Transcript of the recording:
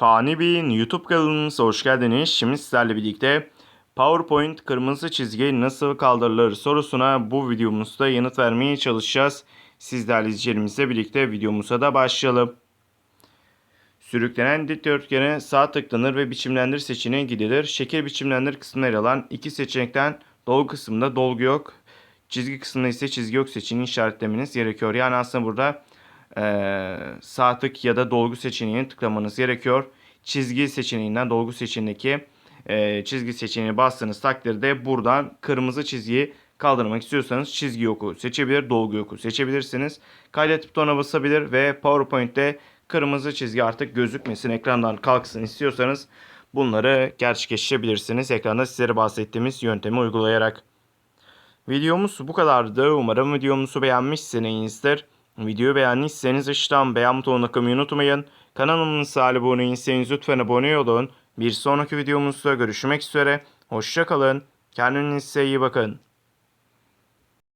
Fani Bey'in YouTube kanalımıza hoş geldiniz. Şimdi sizlerle birlikte PowerPoint kırmızı çizgi nasıl kaldırılır sorusuna bu videomuzda yanıt vermeye çalışacağız. Sizlerle izleyicilerimizle birlikte videomuza da başlayalım. Sürüklenen dikdörtgene sağ tıklanır ve biçimlendir seçeneğe gidilir. Şekil biçimlendir kısmına yer alan iki seçenekten dolgu kısmında dolgu yok. Çizgi kısmında ise çizgi yok seçeneğini işaretlemeniz gerekiyor. Yani aslında burada eee sağ tık ya da dolgu seçeneğini tıklamanız gerekiyor. Çizgi seçeneğinden dolgu seçeneğindeki eee, çizgi seçeneğine bastığınız takdirde buradan kırmızı çizgiyi kaldırmak istiyorsanız çizgi yoku seçebilir, dolgu yoku seçebilirsiniz. Kaydet butonuna basabilir ve PowerPoint'te kırmızı çizgi artık gözükmesin, ekrandan kalksın istiyorsanız bunları gerçekleştirebilirsiniz. Ekranda sizlere bahsettiğimiz yöntemi uygulayarak. Videomuz bu kadardı. Umarım videomuzu beğenmişsinizdir. Videoyu beğendiyseniz aşağıdan beğen butonuna kılmayı unutmayın. Kanalımıza abone değilseniz lütfen abone olun. Bir sonraki videomuzda görüşmek üzere. Hoşçakalın. Kendinize iyi bakın.